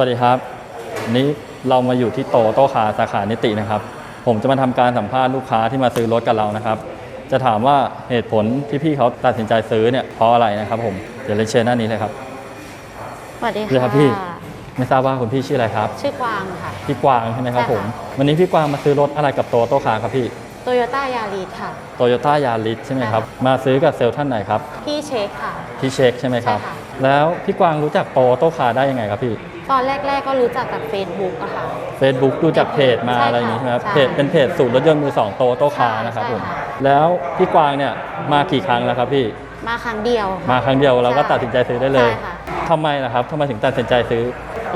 วัสดีครับวันนี้เรามาอยู่ที่โตโต้คาสาขานิตินะครับ ผมจะมาทำการสัมภาษณ์ลูกค้าที่มาซื้อรถกับเรานะครับ จะถามว่าเหตุผลที่พี่เขาตัดสินใจซื้อเนี่ยเพราะอะไรนะครับผมเดี๋ยวเลยนเชิญหน้านี้เลยครับสวัสดีสวัสดีครัค่ะบพี่ไม่ทราบว่าคุณพี่ชื่ออะไรครับ ชื่อกวางค่ะพี่กวางใช่ไหมครับใช่ผค่ะมวันนี้พี่กวางมาซื้อรถอะไรกับโตโต้คาครับพี่ โตโยต้ายาริสค่ะ โตโยต้ายาริสใช่ไหมครับใช่ค่ะมาซื้อกับเซลล์ท่านไหนครับ พี่เช็คค่ะ พี่เช็คใช่ไหมครับ ใช่ค่ะ แล้วพี่กวางรู้จักโตโต้คาได้ยังไงครับพี่ ตอนแรก ๆ ก็รู้จักจาก Facebook อะค่ะ Facebook ดูจากเพจมาใช่ค่ะอะไรอย่างนี้ใช่ไหมครับ ใช่เพจเป็นเพจสูตรรถยนต์มือสองโตโต้คาใช่นะครับผม ใช่ค่ะ แล้วพี่กวางเนี่ยมากี่ครั้งแล้วครับพี่ มาครั้งเดียวค่ะมาครั้งเดียวเราก็ใช่ตัดสินใจซื้อได้เลยใช่ค่ะทำไมนะครับทำไมถึงตัดสินใจซื้อ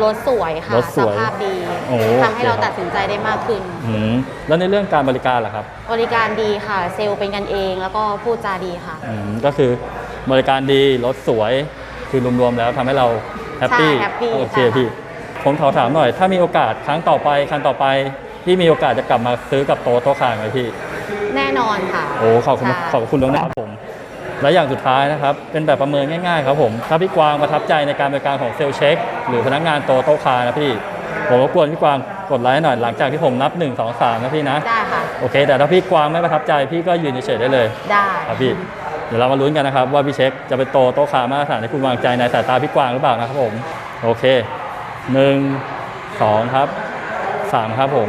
รถสวยค่ะรถสวยภาพดีโอ้ทำให้เราโอเคครับ ตัดสินใจได้มากขึ้น อืมแล้วในเรื่องการบริการล่ะครับบริการดีค่ะ เซลล์เป็นกันเองแล้วก็พูดจาดีค่ะ อืมก็คือบริการดีรถสวยคือรวมๆแล้วทำให้เราแฮปปี้ใช่ happy โอเคใช่ค่ะ พี่ผมขอถามหน่อย ถ้ามีโอกาสครั้งต่อไปครั้งต่อไปพี่มีโอกาสจะกลับมาซื้อกับโตโต้คาไหมพี่แน่นอนค่ะ โอ้ขอบคุณใช่ ขอบคุณล่วงหนะครับผม และอย่างสุดท้ายนะครับเป็นแบบประเมินง่ายๆครับผมถ้าพี่กวางประทับใจในการบริการของเซลล์เช็ค หรือพนักงานโตโต้คาร์นะพี่ผมรบกวนพี่กวางกดไลค์หน่อยหลังจากที่ผมนับ 1 2 3 นะพี่นะ ได้ค่ะ โอเค แต่ถ้าพี่กวางไม่ประทับใจพี่ก็ยืนเฉยๆได้เลย ได้ครับพี่ เดี๋ยวเรามาลุ้นกันนะครับ ว่าพี่เช็คจะเป็นโตโต้คาร์มาตรฐานที่คุณวางใจในสายตาพี่กวางหรือเปล่านะครับผม โอเคหนึ่งสองครับสามครับผม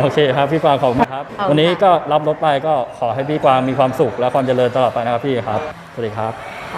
โอเคครับพี่กวางขอบคุณครับขอบคุณค่ะวันนี้ก็รับรถไปก็ขอให้พี่กวางมีความสุขและความเจริญตลอดไปนะครับพี่ครับ สวัสดีครับ